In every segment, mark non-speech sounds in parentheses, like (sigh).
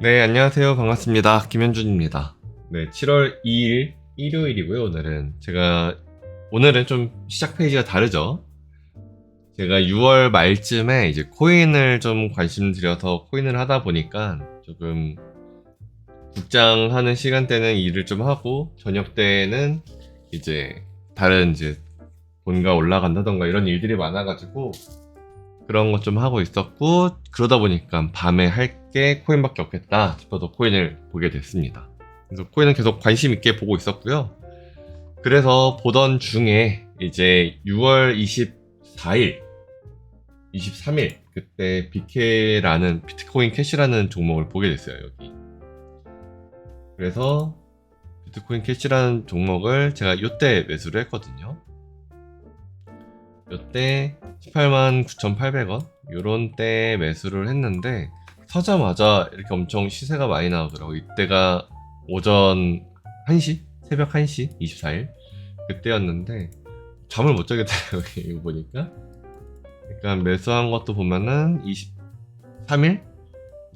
네, 안녕하세요. 반갑습니다. 김현준입니다. 네, 7월 2일 일요일이고요. 오늘은 제가 오늘은 좀 시작 페이지가 다르죠. 제가 6월 말쯤에 이제 코인을 좀 관심 들여서 코인을 하다 보니까 조금 국장하는 시간대는 일을 좀 하고 저녁 때는 이제 다른 이제 본가 올라간다던가 이런 일들이 많아가지고 그런 것 좀 하고 있었고 그러다 보니까 밤에 할 게 코인밖에 없겠다 싶어서 코인을 보게 됐습니다. 그래서 코인은 계속 관심 있게 보고 있었고요. 그래서 보던 중에 이제 6월 24일, 23일 그때 BK라는 비트코인 캐시라는 종목을 보게 됐어요 여기. 그래서 비트코인 캐시라는 종목을 제가 이때 매수를 했거든요. 이때 18만 9,800원 요런 때 매수를 했는데 사자마자 이렇게 엄청 시세가 많이 나오더라고 이때가 오전 1시? 새벽 1시? 24일? 그때였는데 잠을 못 자겠더라고요 (laughs) 이거 보니까 그러니까 매수한 것도 보면은 23일?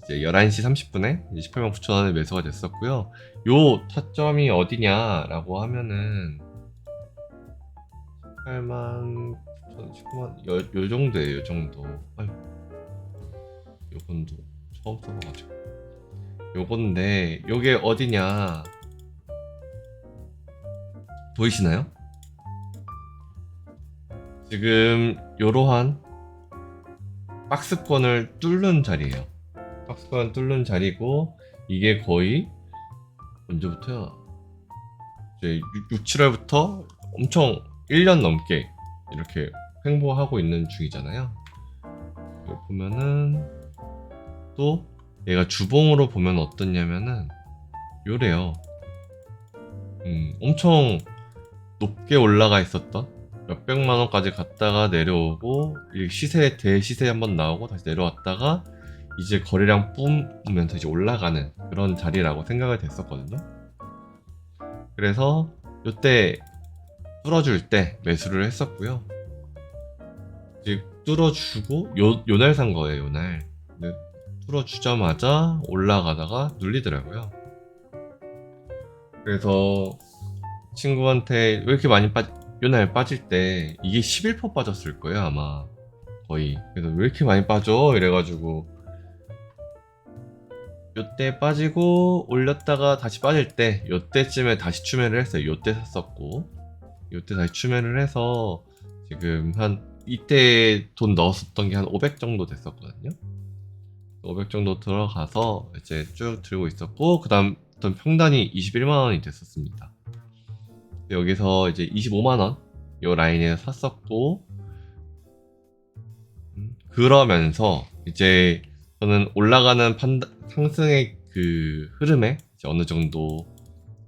이제 11시 30분에 18만 9천 원에 매수가 됐었고요 요 타점이 어디냐라고 하면은 18만 19만 요, 요 정도예요 요 정도. 아유 요건도 처음 써봐가지고. 요건데 요게 어디냐? 보이시나요? 지금 요러한 박스권을 뚫는 자리예요. 박스권 뚫는 자리고 이게 거의 언제부터야? 이제 6, 7월부터 엄청 1년 넘게 이렇게 횡보하고 있는 중이잖아요. 여기 보면은 또 얘가 주봉으로 보면 어떻냐면은 요래요. 음, 엄청 높게 올라가 있었던 몇백만 원까지 갔다가 내려오고 이 시세 대시세 한번 나오고 다시 내려왔다가 이제 거래량 뿜으면서 이제 올라가는 그런 자리라고 생각을 됐었거든요. 그래서 요때 뚫어줄 때 매수를 했었고요. 이제 뚫어주고 요 요날 산 거예요. 요날. 뚫어주자마자 올라가다가 눌리더라고요. 그래서 친구한테 왜 이렇게 많이 빠 요날 빠질 때 이게 11% 빠졌을 거예요 아마 거의. 그래서 왜 이렇게 많이 빠져 이래가지고 요때 빠지고 올렸다가 다시 빠질 때 요때쯤에 다시 추매를 했어요. 요때 샀었고 요때 다시 추매를 해서 지금 한 이때 돈 넣었었던 게 한 500 정도 됐었거든요. 500 정도 들어가서 이제 쭉 들고 있었고 그다음 어떤 평단이 21만 원이 됐었습니다. 여기서 이제 25만 원요 라인에 샀었고 음, 그러면서 이제 저는 올라가는 판단, 상승의 그 흐름에 이제 어느 정도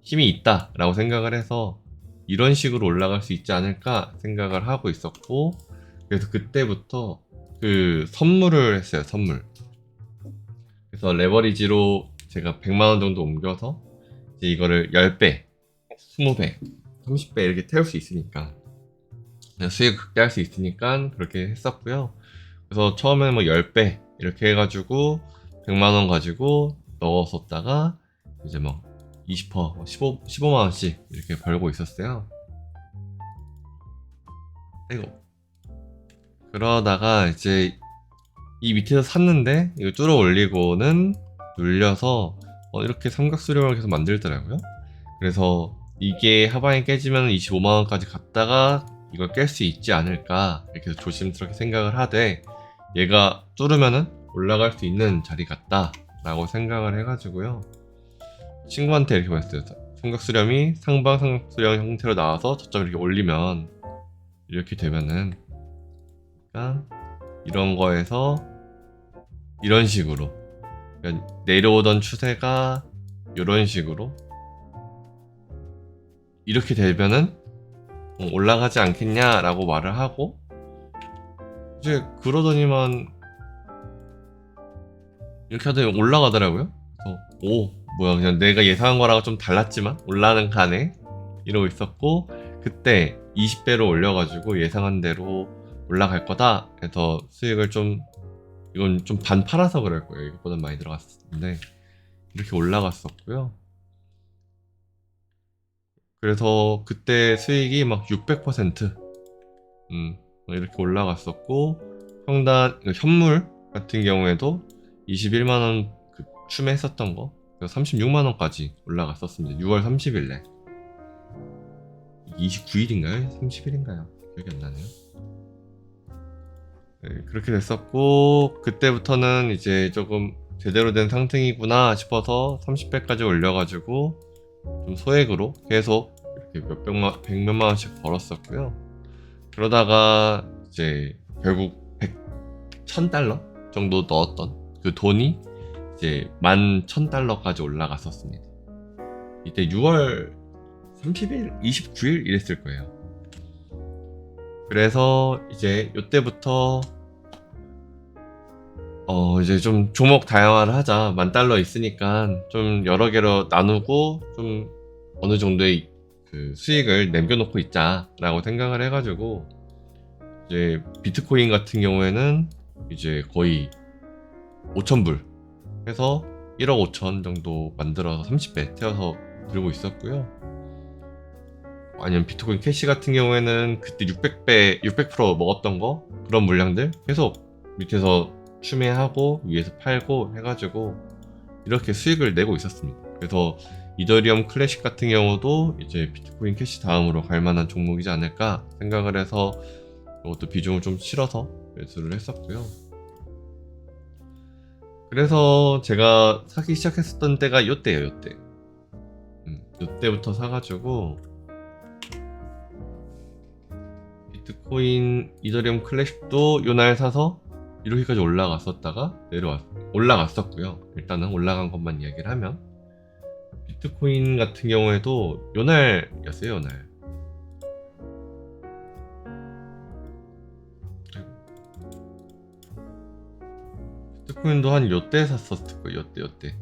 힘이 있다라고 생각을 해서 이런 식으로 올라갈 수 있지 않을까 생각을 하고 있었고 그래서 그때부터 그 선물을 했어요 선물. 그래서 레버리지로 제가 100만원 정도 옮겨서 이제 이거를 10배 20배 30배 이렇게 태울 수 있으니까. 수익 극대할 수 있으니까 그렇게 했었고요. 그래서 처음에는 뭐 10배 이렇게 해가지고 100만원 가지고 넣었었다가 이제 뭐 20%, 15, 15만원씩 이렇게 벌고 있었어요. 아이고. 그러다가 이제 이 밑에서 샀는데 이거 뚫어 올리고는 눌려서 어, 이렇게 삼각수렴을 계속 만들더라고요. 그래서 이게 하방에 깨지면 25만원까지 갔다가 이걸 깰 수 있지 않을까 이렇게 조심스럽게 생각을 하되 얘가 뚫으면은 올라갈 수 있는 자리 같다 라고 생각을 해가지고요 친구한테 이렇게 말했어요 삼각수렴이 상방 삼각수렴 형태로 나와서 저점을 이렇게 올리면 이렇게 되면은 그러니까 이런 거에서 이런 식으로 그러니까 내려오던 추세가 이런 식으로 이렇게 되면은 어, 올라가지 않겠냐라고 말을 하고 이제 그러더니만 이렇게 하더니 올라가더라고요. 그래서 오 뭐야 그냥 내가 예상한 거랑 좀 달랐지만 올라는 가네 이러고 있었고 그때 20배로 올려가지고 예상한 대로 올라갈 거다 해서 수익을 좀 이건 좀 반 팔아서 그럴 거예요. 이것보다 많이 들어갔는데 이렇게 올라갔었고요. 그래서 그때 수익이 막 600%, 음, 이렇게 올라갔었고, 평단, 그 현물 같은 경우에도 21만원 그 추매했었던 거, 36만원까지 올라갔었습니다. 6월 30일에. 29일인가요? 30일인가요? 기억이 안 나네요. 네, 그렇게 됐었고, 그때부터는 이제 조금 제대로 된 상승이구나 싶어서 30배까지 올려가지고, 좀 소액으로 계속 이렇게 몇백만, 백몇만 원씩 벌었었고요. 그러다가 이제 결국 100, 1000달러 정도 넣었던 그 돈이 이제 11,000달러까지 올라갔었습니다. 이때 6월 30일, 29일 이랬을 거예요. 그래서 이제 이때부터 어 이제 좀 종목 다양화를 하자 만 달러 있으니까 좀 여러 개로 나누고 좀 어느 정도의 그 수익을 남겨놓고 있자라고 생각을 해가지고 이제 비트코인 같은 경우에는 이제 거의 5,000불 해서 1억 5천 정도 만들어서 30배 태워서 들고 있었고요. 아니면 비트코인 캐시 같은 경우에는 그때 600배, 600% 먹었던 거 그런 물량들 계속 밑에서 추매하고 위에서 팔고 해가지고 이렇게 수익을 내고 있었습니다. 그래서 이더리움 클래식 같은 경우도 이제 비트코인 캐시 다음으로 갈 만한 종목이지 않을까 생각을 해서 이것도 비중을 좀 실어서 매수를 했었고요. 그래서 제가 사기 시작했었던 때가 요때예요, 요때. 음, 요때부터 사가지고 비트코인 이더리움 클래식도 요날 사서 이렇게까지 올라갔었다가 내려왔 올라갔었고요. 일단은 올라간 것만 이야기를 하면 비트코인 같은 경우에도 요날이었어요, 요날. 비트코인도 한 요때 샀었을 거예요, 요때, 요때.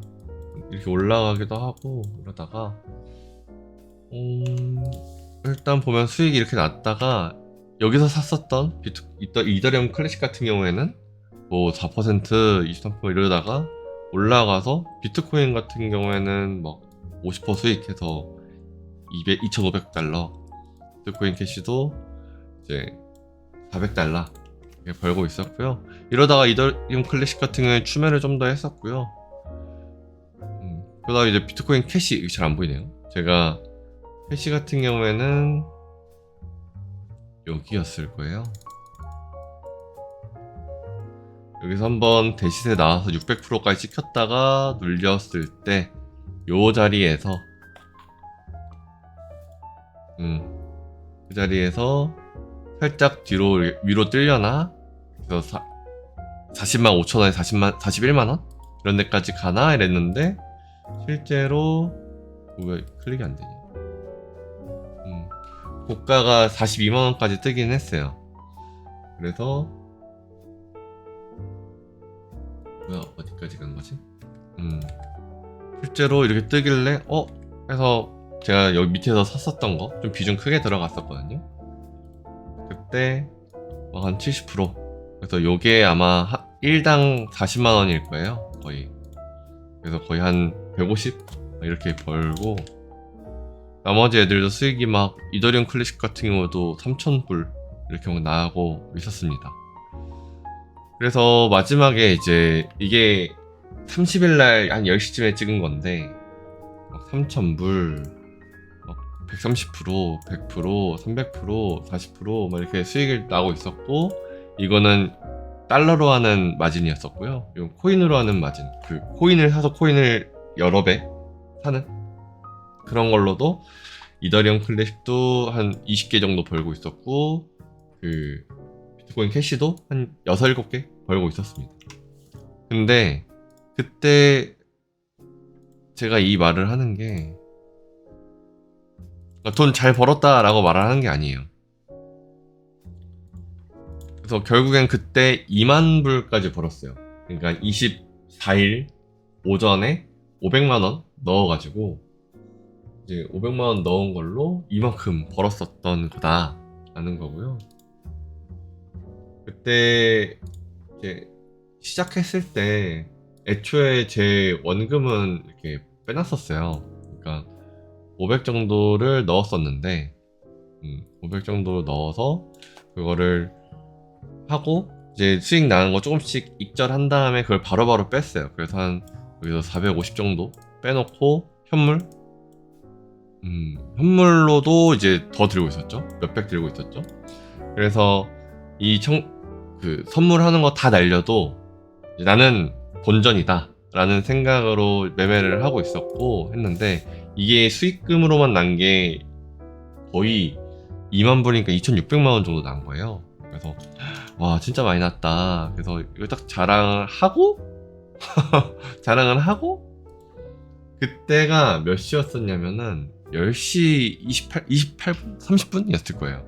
이렇게 올라가기도 하고, 이러다가, 음, 일단 보면 수익이 이렇게 났다가, 여기서 샀었던 비트, 이더, 이더리움 클래식 같은 경우에는 뭐 4%, 23% 이러다가 올라가서 비트코인 같은 경우에는 막 50% 수익해서 200, 2,500달러, 비트코인 캐시도 이제 400달러 이렇게 벌고 있었고요. 이러다가 이더리움 클래식 같은 경우에 추매를 좀 더 했었고요. 음, 그러다가 이제 비트코인 캐시 잘 안 보이네요. 제가 캐시 같은 경우에는 여기였을 거예요. 여기서 한번 대시세 나와서 600%까지 찍혔다가 눌렸을 때 요 자리에서 음, 그 자리에서 살짝 뒤로 위로 뜰려나 그래서 사, 40만 5천 원에 40만 41만 원 이런 데까지 가나 이랬는데 실제로 왜 클릭이 안 되냐? 음, 고가가 42만 원까지 뜨긴 했어요. 그래서 뭐야 어디까지 간 거지? 음 실제로 이렇게 뜨길래 어 해서 제가 여기 밑에서 샀었던 거 좀 비중 크게 들어갔었거든요. 어, 한70% 그래서 요게 아마 하- 1당 40만 원일 거예요 거의. 그래서 거의 한 150 이렇게 벌고. 나머지 애들도 수익이 막 이더리움 클래식 같은 경우도 3,000불 이렇게 막 나가고 있었습니다. 그래서 마지막에 이제 이게 30일 날 한 10시쯤에 찍은 건데 3,000불 130%, 100%, 300%, 40%막 이렇게 수익을 나고 있었고 이거는 달러로 하는 마진이었었고요. 이건 코인으로 하는 마진. 그 코인을 사서 코인을 여러 배 사는 그런 걸로도 이더리움 클래식도 한 20개 정도 벌고 있었고 그 비트코인 캐시도 한 6, 7개 벌고 있었습니다. 근데 그때 제가 이 말을 하는 게 돈 잘 벌었다라고 말을 하는 게 아니에요. 그래서 결국엔 그때 2만 불까지 벌었어요. 그러니까 24일 오전에 500만 원 넣어가지고 이제 500만 원 넣은 걸로 이만큼 벌었었던 거다라는 거고요. 그때 이제 시작했을 때 애초에 제 원금은 이렇게 빼놨었어요. 그러니까 500 정도를 넣었었는데, 음, 500 정도 넣어서 그거를 하고 이제 수익 나는 거 조금씩 익절한 다음에 그걸 바로 바로 뺐어요. 그래서 한 여기서 450 정도 빼놓고 현물, 음, 현물로도 이제 더 들고 있었죠. 몇백 들고 있었죠. 그래서 이 청, 그 선물하는 거 다 날려도 나는 본전이다 라는 생각으로 매매를 하고 있었고 했는데 이게 수익금으로만 난 게 거의 2만 불이니까 2,600만 원 정도 난 거예요. 그래서 와 진짜 많이 났다. 그래서 이거 딱 자랑을 하고 (laughs) 자랑을 하고 그때가 몇 시였었냐면은 10시 28, 28분? 30분이었을 거예요.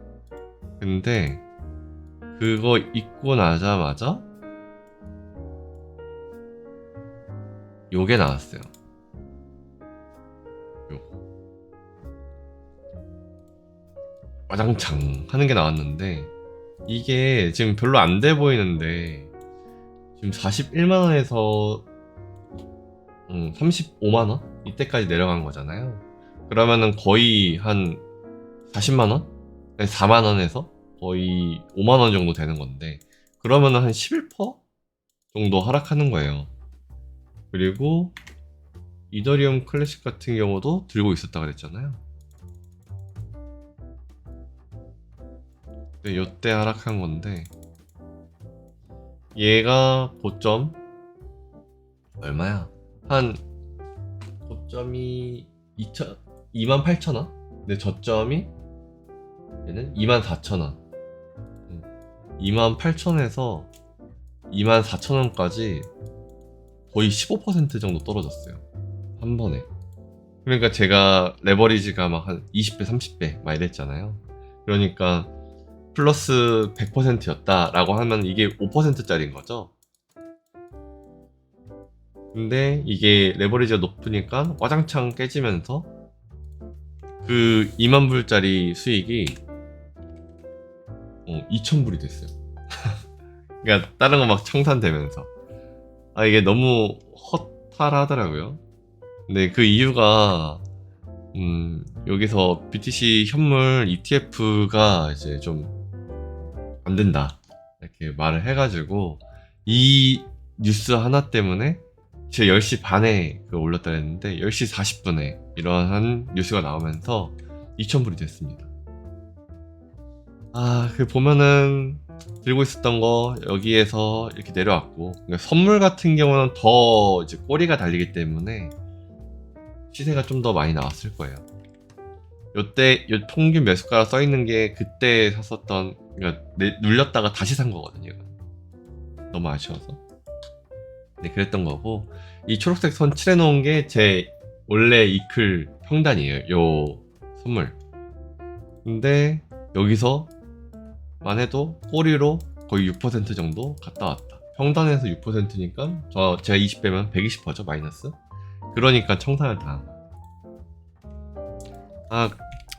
근데 그거 입고 나자마자 요게 나왔어요. 요. 와장창 하는 게 나왔는데 이게 지금 별로 안 돼 보이는데 지금 41만원에서 음, 35만원? 이때까지 내려간 거잖아요. 그러면은 거의 한 40만원? 4만원에서 거의 5만원 정도 되는 건데 그러면은 한 11% 정도 하락하는 거예요. 그리고 이더리움 클래식 같은 경우도 들고 있었다 그랬잖아요. 요때 하락한 건데 얘가 고점 얼마야? 한 고점이 2천 28,000원? 근데 저점이 얘는 24,000원. 28,000원에서 24,000원까지 거의 15% 정도 떨어졌어요. 한 번에. 그러니까 제가 레버리지가 막 한 20배, 30배 막 이랬잖아요. 그러니까 플러스 100%였다라고 하면 이게 5%짜리인 거죠. 근데 이게 레버리지가 높으니까 와장창 깨지면서 그 2만 불짜리 수익이 어, 2천 불이 됐어요. (laughs) 그러니까 다른 거 막 청산되면서 아 이게 너무 허탈하더라고요. 근데 그 이유가 음, 여기서 BTC 현물 ETF가 이제 좀 안 된다 이렇게 말을 해가지고 이 뉴스 하나 때문에 제 10시 반에 그 올렸다 했는데 10시 40분에 이러한 뉴스가 나오면서 2,000불이 됐습니다. 아, 그 보면은 들고 있었던 거 여기에서 이렇게 내려왔고 그러니까 선물 같은 경우는 더 이제 꼬리가 달리기 때문에 시세가 좀 더 많이 나왔을 거예요. 요때 요 평균 매수가가 써 있는 게 그때 샀었던 그러니까 내- 눌렸다가 다시 산 거거든요. 이거. 너무 아쉬워서. 네, 그랬던 거고 이 초록색 선 칠해 놓은 게 제 원래 이클 평단이에요. 요 선물. 근데 여기서 만 해도 꼬리로 거의 6% 정도 갔다 왔다. 평단에서 6%니까 저 제가 20배면 120%죠 마이너스. 그러니까 청산을 당한 거예요. 아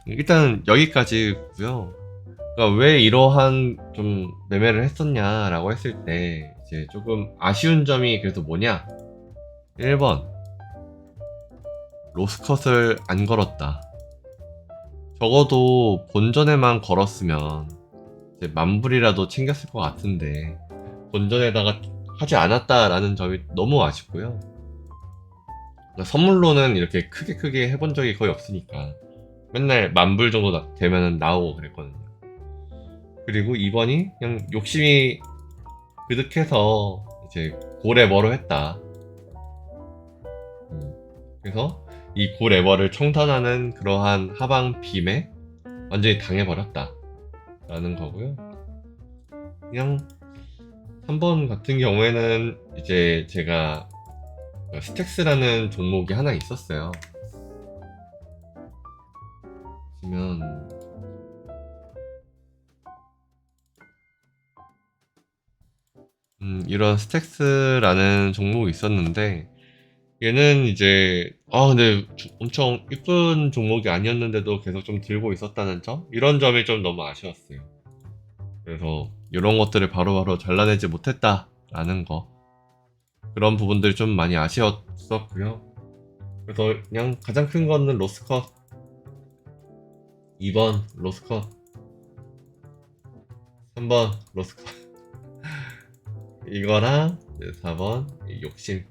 일단 여기까지고요. 그러니까 왜 이러한 좀 매매를 했었냐라고 했을 때 이제 조금 아쉬운 점이 그래도 뭐냐? 1번 로스컷을 안 걸었다. 적어도 본전에만 걸었으면 이제 만불이라도 챙겼을 것 같은데 본전에다가 하지 않았다라는 점이 너무 아쉽고요. 그러니까 선물로는 이렇게 크게 크게 해본 적이 거의 없으니까 맨날 만불 정도 나- 되면은 나오고 그랬거든요. 그리고 2번이 그냥 욕심이 그득해서 이제 고래버로 했다. 음, 그래서 이 고레버를 청산하는 그러한 하방 빔에 완전히 당해버렸다. 라는 거고요. 그냥 3번 같은 경우에는 이제 제가 스택스라는 종목이 하나 있었어요. 보시면 음, 이런 스택스라는 종목이 있었는데 얘는 이제 아 근데 주- 엄청 이쁜 종목이 아니었는데도 계속 좀 들고 있었다는 점? 이런 점이 좀 너무 아쉬웠어요. 그래서 이런 것들을 바로바로 잘라내지 못했다라는 거. 그런 부분들 좀 많이 아쉬웠었고요. 그래서 그냥 가장 큰 거는 로스컷. 2번 로스컷. 3번 로스컷 이거랑 4번 욕심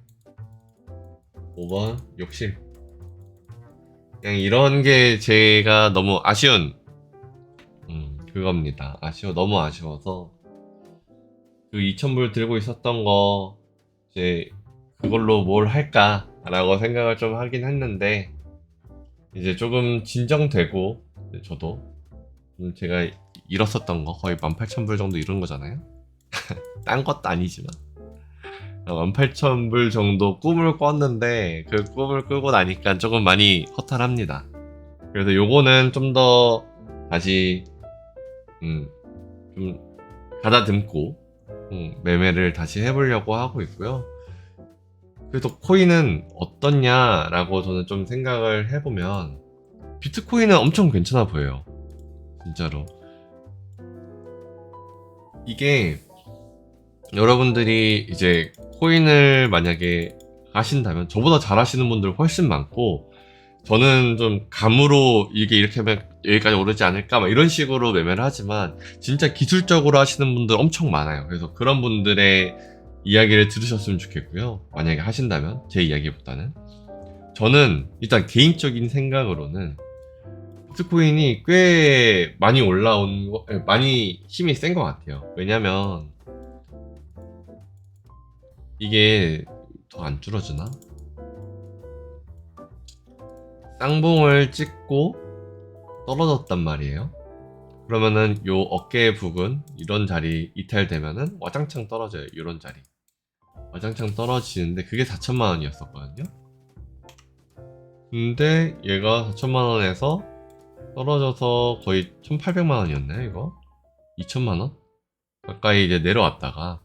5번 욕심 그냥 이런 게 제가 너무 아쉬운 음, 그겁니다. 아쉬워 너무 아쉬워서 그 2,000불 들고 있었던 거 이제 그걸로 뭘 할까 라고 생각을 좀 하긴 했는데 이제 조금 진정되고 저도 좀 제가 잃었었던 거 거의 18,000불 정도 잃은 거잖아요. (laughs) 딴 것도 아니지만 18,000불 정도 꿈을 꿨는데 그 꿈을 꾸고 나니까 조금 많이 허탈합니다. 그래서 요거는 좀 더 다시 음, 좀 가다듬고 음, 매매를 다시 해보려고 하고 있고요. 그래서 코인은 어떻냐라고 저는 좀 생각을 해보면 비트코인은 엄청 괜찮아 보여요. 진짜로. 이게 여러분들이 이제 코인을 만약에 하신다면 저보다 잘하시는 분들 훨씬 많고 저는 좀 감으로 이게 이렇게 하면 여기까지 오르지 않을까 막 이런 식으로 매매를 하지만 진짜 기술적으로 하시는 분들 엄청 많아요. 그래서 그런 분들의 이야기를 들으셨으면 좋겠고요. 만약에 하신다면 제 이야기보다는 저는 일단 개인적인 생각으로는 비트코인이 꽤 많이 올라온 거, 에, 많이 힘이 센 것 같아요. 왜냐면 이게 더 안 줄어주나? 쌍봉을 찍고 떨어졌단 말이에요. 그러면은 요 어깨 부근 이런 자리 이탈되면은 와장창 떨어져요. 이런 자리. 와장창 떨어지는데 그게 4천만 원이었었거든요. 근데 얘가 4천만 원에서 떨어져서 거의 1,800만 원이었나요, 이거? 2천만 원? 가까이 이제 내려왔다가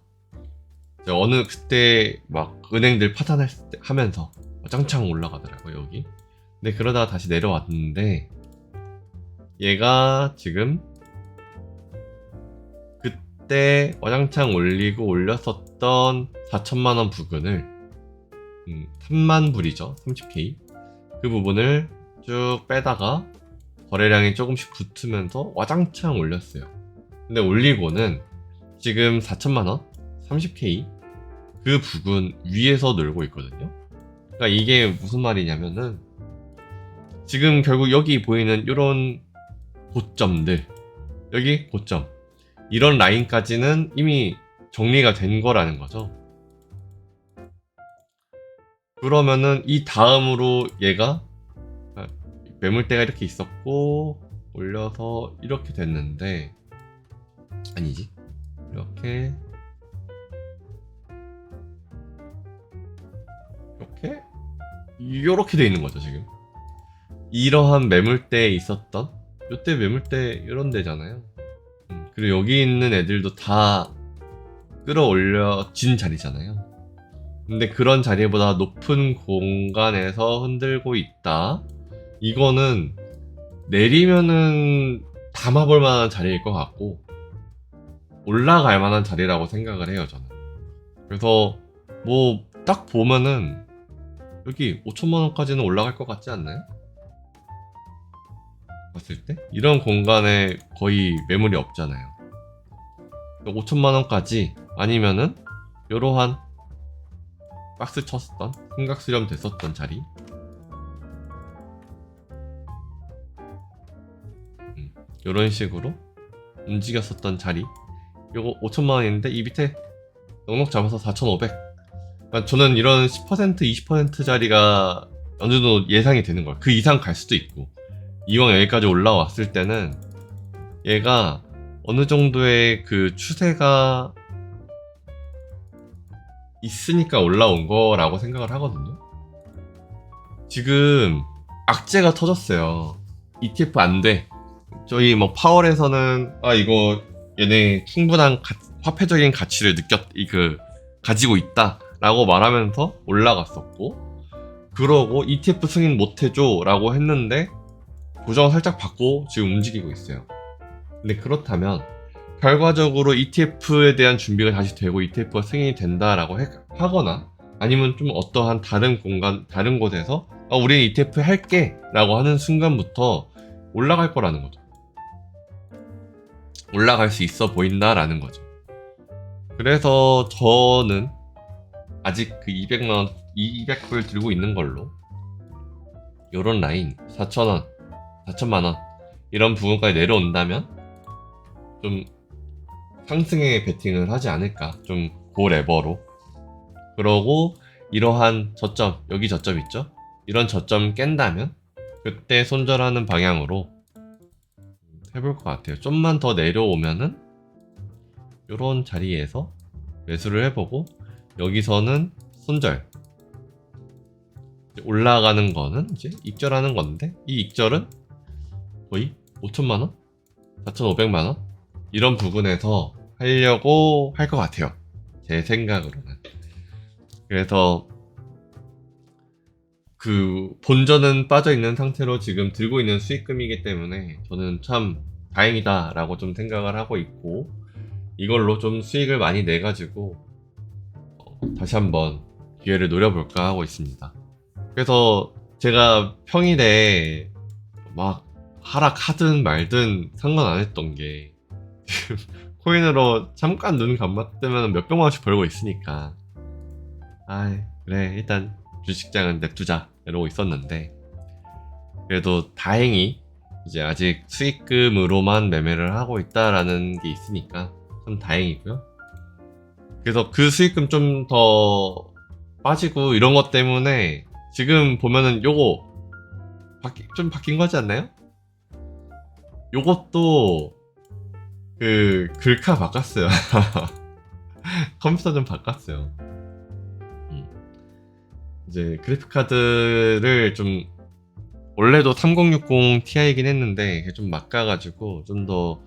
어느 그때 막 은행들 파산했을 때 하면서 짱창 올라가더라고요 여기. 근데 그러다가 다시 내려왔는데 얘가 지금 그때 와장창 올리고 올렸었던 4천만원 부근을 음, 3만 불이죠 30K 그 부분을 쭉 빼다가 거래량이 조금씩 붙으면서 와장창 올렸어요. 근데 올리고는 지금 4천만원 30K 그 부근 위에서 놀고 있거든요. 그러니까 이게 무슨 말이냐면은 지금 결국 여기 보이는 이런 고점들 여기 고점 이런 라인까지는 이미 정리가 된 거라는 거죠. 그러면은 이 다음으로 얘가 매물대가 이렇게 있었고 올려서 이렇게 됐는데 아니지 이렇게 이렇게 돼 있는 거죠 지금? 이러한 매물대에 있었던? 요때 매물대 이런 데잖아요. 음, 그리고 여기 있는 애들도 다 끌어올려진 자리잖아요. 근데 그런 자리보다 높은 공간에서 흔들고 있다. 이거는 내리면은 담아볼 만한 자리일 것 같고 올라갈 만한 자리라고 생각을 해요 저는. 그래서 뭐 딱 보면은 여기 5천만 원까지는 올라갈 것 같지 않나요? 봤을 때 이런 공간에 거의 매물이 없잖아요. 5천만 원까지 아니면은 이러한 박스 쳤었던 삼각 수렴 됐었던 자리 음, 이런 식으로 움직였었던 자리 요거 5천만 원인데 이 밑에 넉넉 잡아서 4,500 그러니까 저는 이런 10% 20%짜리가 어느 정도 예상이 되는 거예요. 그 이상 갈 수도 있고 이왕 여기까지 올라왔을 때는 얘가 어느 정도의 그 추세가 있으니까 올라온 거라고 생각을 하거든요. 지금 악재가 터졌어요. ETF 안 돼. 저희 뭐 파월에서는 아 이거 얘네 충분한 가- 화폐적인 가치를 느꼈 이 그 가지고 있다. 라고 말하면서 올라갔었고 그러고 ETF 승인 못해줘 라고 했는데 조정을 살짝 받고 지금 움직이고 있어요 근데 그렇다면 결과적으로 ETF에 대한 준비가 다시 되고 ETF가 승인이 된다라고 해- 하거나 아니면 좀 어떠한 다른 공간, 다른 곳에서 아, 우리는 ETF 할게 라고 하는 순간부터 올라갈 거라는 거죠. 올라갈 수 있어 보인다라는 거죠. 그래서 저는 아직 그 200만 원, 200불 들고 있는 걸로. 요런 라인 4천 원, 4천만 원 이런 부분까지 내려온다면 좀 상승에 베팅을 하지 않을까. 좀 고레버로. 그러고 이러한 저점 여기 저점 있죠? 이런 저점 깬다면 그때 손절하는 방향으로 해볼 것 같아요. 좀만 더 내려오면은 요런 자리에서 매수를 해보고 여기서는 손절 올라가는 거는 이제 익절하는 건데 이 익절은 거의 5천만 원? 4,500만 원? 이런 부분에서 하려고 할 것 같아요. 제 생각으로는. 그래서 그 본전은 빠져 있는 상태로 지금 들고 있는 수익금이기 때문에 저는 참 다행이다라고 좀 생각을 하고 있고 이걸로 좀 수익을 많이 내 가지고 어, 다시 한번 기회를 노려볼까 하고 있습니다. 그래서 제가 평일에 막 하락하든 말든 상관 안 했던 게 (laughs) 코인으로 잠깐 눈 감았으면 몇 백만 원씩 벌고 있으니까 아 그래 일단 주식장은 냅두자 이러고 있었는데 그래도 다행히 이제 아직 수익금으로만 매매를 하고 있다라는 게 있으니까 참 다행이고요 그래서 그 수익금 좀 더 빠지고 이런 것 때문에 지금 보면은 요거 바뀌, 좀 바뀐 거지 않나요? 요것도 그 글카 바꿨어요. (laughs) 컴퓨터 좀 바꿨어요. 음. 이제 그래픽 카드를 좀 원래도 3060 Ti이긴 했는데 좀 막가가지고 좀더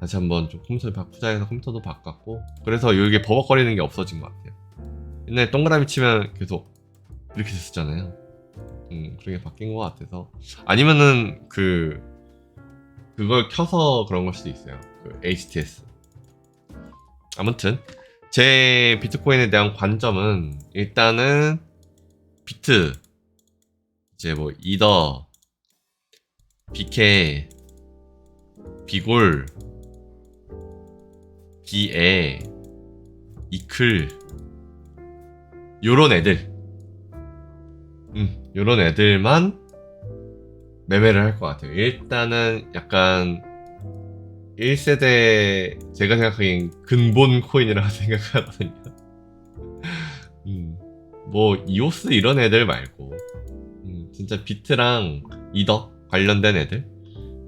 다시 한번 좀 컴퓨터를 바꾸자 해서 컴퓨터도 바꿨고 그래서 이게 버벅거리는 게 없어진 것 같아요. 옛날에 동그라미 치면 계속 이렇게 됐었잖아요. 음, 그렇게 바뀐 것 같아서 아니면은 그 그걸 켜서 그런 걸 수도 있어요. 그 HTS. 아무튼 제 비트코인에 대한 관점은 일단은 비트 이제 뭐 이더 비케 비골 비에 이클 요런 애들 음 요런 애들만 매매를 할 것 같아요. 일단은 약간 1세대 제가 생각하기엔 근본 코인이라고 (laughs) 생각하거든요. 음, 뭐 이오스 이런 애들 말고 음, 진짜 비트랑 이더 관련된 애들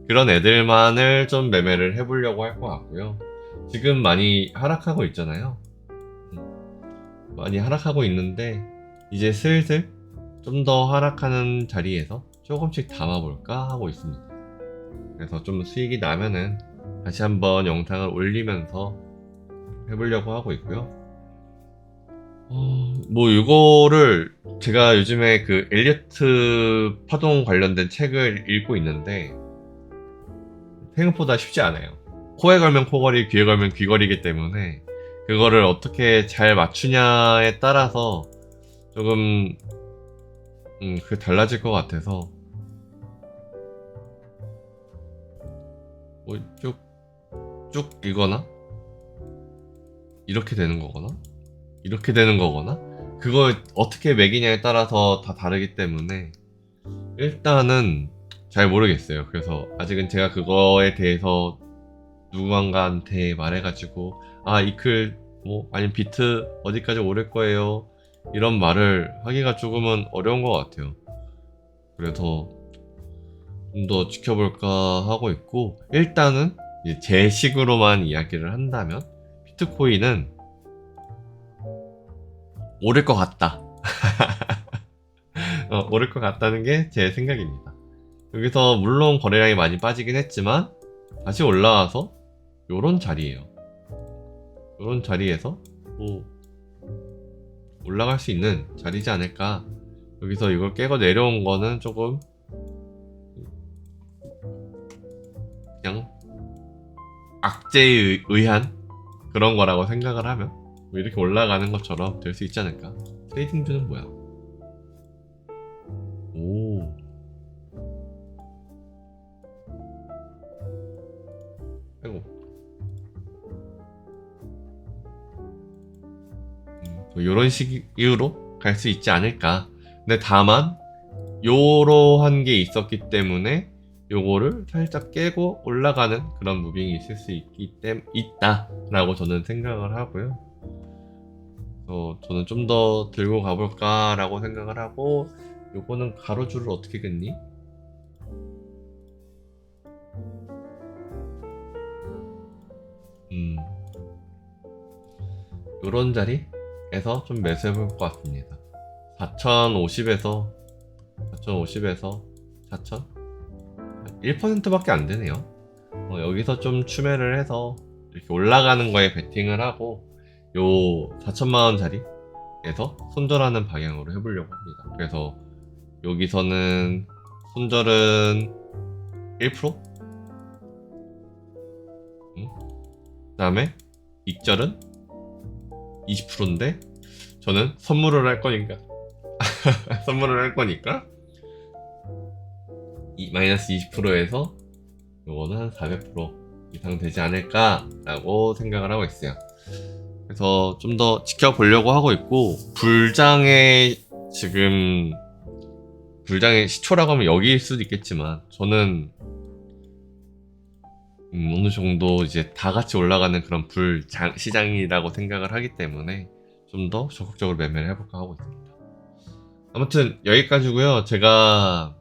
그런 애들만을 좀 매매를 해보려고 할 것 같고요. 지금 많이 하락하고 있잖아요. 음, 많이 하락하고 있는데 이제 슬슬 좀 더 하락하는 자리에서 조금씩 담아볼까 하고 있습니다. 그래서 좀 수익이 나면은 다시 한번 영상을 올리면서 해보려고 하고 있고요. 어, 뭐 이거를 제가 요즘에 그 엘리어트 파동 관련된 책을 읽고 있는데 생각보다 쉽지 않아요. 코에 걸면 코걸이, 귀에 걸면 귀걸이기 때문에 그거를 어떻게 잘 맞추냐에 따라서 조금 음, 그게 달라질 것 같아서. 뭐 쭉, 쭉 이거나 이렇게 되는 거거나? 이렇게 되는 거거나? 그걸 어떻게 매기냐에 따라서 다 다르기 때문에 일단은 잘 모르겠어요. 그래서 아직은 제가 그거에 대해서 누군가한테 말해가지고 아 이클 뭐 아니면 비트 어디까지 오를 거예요 이런 말을 하기가 조금은 어려운 것 같아요. 그래서 좀 더 지켜볼까 하고 있고 일단은 제 식으로만 이야기를 한다면 비트코인은 오를 것 같다. (laughs) 어, 오를 것 같다는 게 제 생각입니다. 여기서 물론 거래량이 많이 빠지긴 했지만 다시 올라와서 요런 자리에요. 요런 자리에서 뭐 올라갈 수 있는 자리지 않을까. 여기서 이걸 깨고 내려온 거는 조금 그냥 악재에 의한 그런 거라고 생각을 하면 뭐 이렇게 올라가는 것처럼 될 수 있지 않을까? 트레이딩 뷰는 뭐야? 오. 아이고. 이런 식으로 갈 수 있지 않을까. 근데 다만 요러한 게 있었기 때문에 요거를 살짝 깨고 올라가는 그런 무빙이 있을 수 있기 때문에 있다라고 저는 생각을 하고요. 어, 저는 좀 더 들고 가볼까라고 생각을 하고 요거는 가로줄을 어떻게 긋니? 음, 요런 자리 에서 좀 매수해 볼 것 같습니다. 4050에서 4050에서 4000 1%밖에 안 되네요. 어, 여기서 좀 추매를 해서 이렇게 올라가는 거에 베팅을 하고 요 4천만 원짜리에서 손절하는 방향으로 해보려고 합니다. 그래서 여기서는 손절은 1%? 음? 그 다음에 익절은 20%인데 저는 선물을 할 거니까 (laughs) 선물을 할 거니까 이 마이너스 20%에서 요거는 한 400% 이상 되지 않을까라고 생각을 하고 있어요. 그래서 좀 더 지켜보려고 하고 있고 불장의 지금 불장의 시초라고 하면 여기일 수도 있겠지만 저는 음, 어느 정도 이제 다 같이 올라가는 그런 불 장 시장이라고 생각을 하기 때문에 좀 더 적극적으로 매매를 해볼까 하고 있습니다. 아무튼 여기까지고요. 제가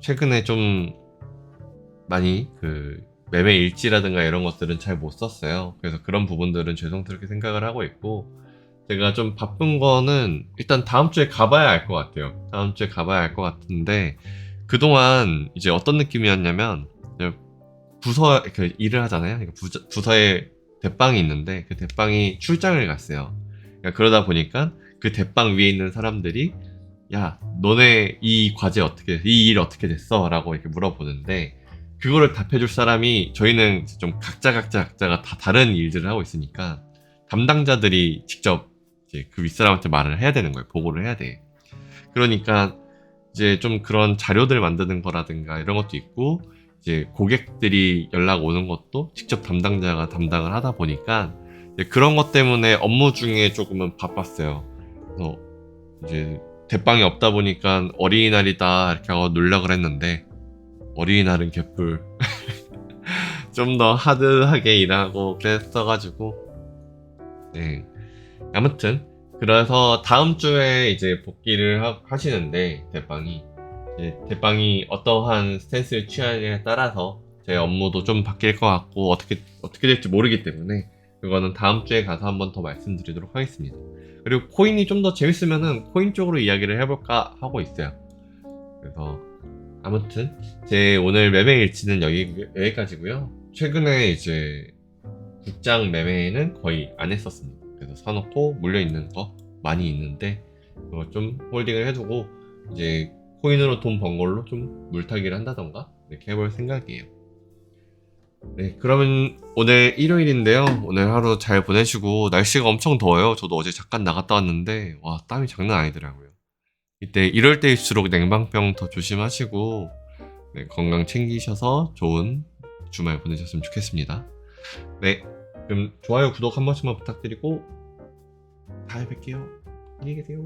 최근에 좀 많이 그 매매 일지라든가 이런 것들은 잘 못 썼어요. 그래서 그런 부분들은 죄송스럽게 생각을 하고 있고 제가 좀 바쁜 거는 일단 다음 주에 가봐야 알 것 같아요. 다음 주에 가봐야 알 것 같은데 그동안 이제 어떤 느낌이었냐면 부서 그 일을 하잖아요. 그러니까 부서, 부서에 대빵이 있는데 그 대빵이 출장을 갔어요. 그러니까 그러다 보니까 그 대빵 위에 있는 사람들이 야 너네 이 과제 어떻게 이 일 어떻게 됐어? 라고 이렇게 물어보는데 그거를 답해줄 사람이 저희는 좀 각자 각자 각자가 다 다른 일들을 하고 있으니까 담당자들이 직접 이제 그 윗사람한테 말을 해야 되는 거예요 보고를 해야 돼 그러니까 이제 좀 그런 자료들 만드는 거라든가 이런 것도 있고 이제 고객들이 연락 오는 것도 직접 담당자가 담당을 하다 보니까 그런 것 때문에 업무 중에 조금은 바빴어요. 그래서 이제 대빵이 없다 보니까 어린이날이다 이렇게 하고 놀려고 했는데 어린이날은 개뿔. (laughs) 좀 더 하드하게 일하고 그랬어가지고. 네. 아무튼 그래서 다음 주에 이제 복귀를 하, 하시는데 대빵이 이제 대빵이 어떠한 스탠스를 취하느냐에 따라서 제 업무도 좀 바뀔 것 같고 어떻게 어떻게 될지 모르기 때문에 그거는 다음 주에 가서 한번 더 말씀드리도록 하겠습니다. 그리고 코인이 좀 더 재밌으면은 코인 쪽으로 이야기를 해볼까 하고 있어요. 그래서 아무튼 제 오늘 매매 일치는 여기 여기까지고요. 최근에 이제 국장 매매는 거의 안 했었습니다. 그래서 사놓고 물려 있는 거 많이 있는데 그거 좀 홀딩을 해두고 이제 코인으로 돈 번 걸로 좀 물타기를 한다던가 이렇게 해볼 생각이에요. 네, 그러면 오늘 일요일인데요. 오늘 하루 잘 보내시고 날씨가 엄청 더워요. 저도 어제 잠깐 나갔다 왔는데 와 땀이 장난 아니더라고요. 이때 이럴 때일수록 냉방병 더 조심하시고 네, 건강 챙기셔서 좋은 주말 보내셨으면 좋겠습니다. 네, 그럼 좋아요, 구독 한 번씩만 부탁드리고 다음에 뵐게요. 안녕히 계세요.